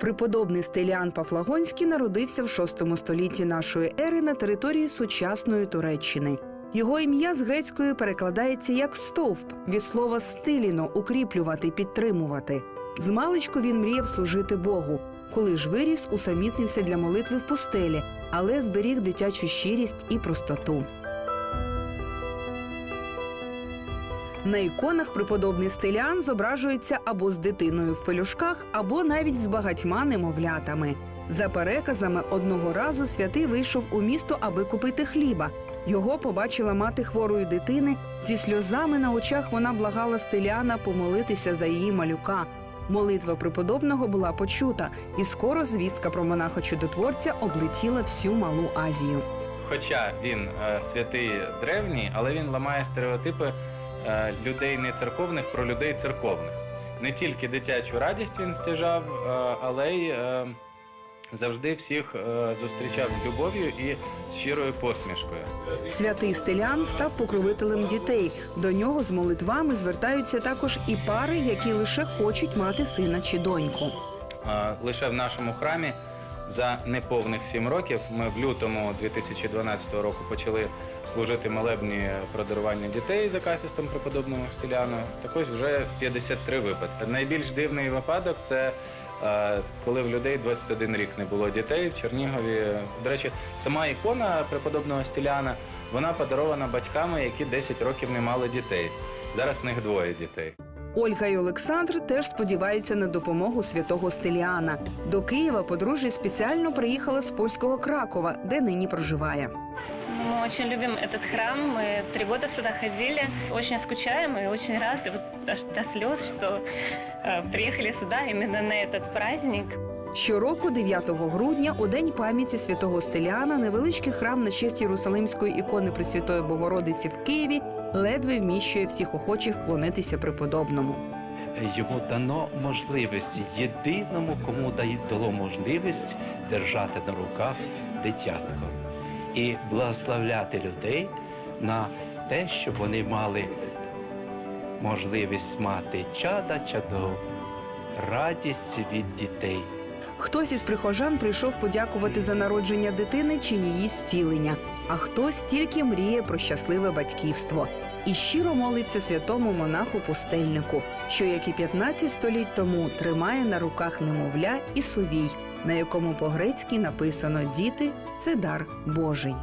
Преподобний Стеліан Пафлагонський народився в VI столітті нашої ери на території сучасної Туреччини. Його ім'я з грецької перекладається як стовп від слова стиліно укріплювати, підтримувати. Змалечку він мріяв служити Богу. Коли ж виріс, усамітнився для молитви в пустелі, але зберіг дитячу щирість і простоту. На іконах преподобний Стеліан зображується або з дитиною в пелюшках, або навіть з багатьма немовлятами. За переказами, одного разу святий вийшов у місто, аби купити хліба. Його побачила мати хворої дитини. Зі сльозами на очах вона благала Стеліана помолитися за її малюка. Молитва преподобного була почута, і скоро звістка про монаха чудотворця облетіла всю малу Азію. Хоча він е, святий древній, але він ламає стереотипи людей не церковних про людей церковних. Не тільки дитячу радість він стяжав, е, але й е, завжди всіх е, зустрічав з любов'ю і з щирою посмішкою. Святий Стеліан став покровителем дітей. До нього з молитвами звертаються також і пари, які лише хочуть мати сина чи доньку. Е, Лише в нашому храмі за неповних сім років ми в лютому 2012 року почали служити молебні про дарування дітей за кафістом преподобного Стіляна. Так ось вже 53 випадки. Найбільш дивний випадок це е, коли в людей 21 рік не було дітей в Чернігові. До речі, сама ікона преподобного Стіляна вона подарована батьками, які 10 років не мали дітей. Зараз в них двоє дітей. Ольга і Олександр теж сподіваються на допомогу святого Стеліана. До Києва подружжя спеціально приїхала з польського Кракова, де нині проживає. Мы очень любим этот храм. Мы три года сюда ходили. Очень скучаем и очень рады вот аж до слез, что э, приехали сюда именно на этот праздник. Щороку, 9 грудня, у день пам'яті святого Стеліана, невеличкий храм на честь Єрусалимської ікони Пресвятої Богородиці в Києві ледве вміщує всіх охочих вклонитися преподобному. йому дано можливість єдиному, кому дало можливість держати на руках дитятко і благословляти людей на те, щоб вони мали можливість мати чада, чадо, радість від дітей. Хтось із прихожан прийшов подякувати за народження дитини чи її зцілення, а хтось тільки мріє про щасливе батьківство і щиро молиться святому монаху пустельнику, що, як і 15 століть тому, тримає на руках немовля і сувій, на якому по-грецьки написано Діти це дар Божий.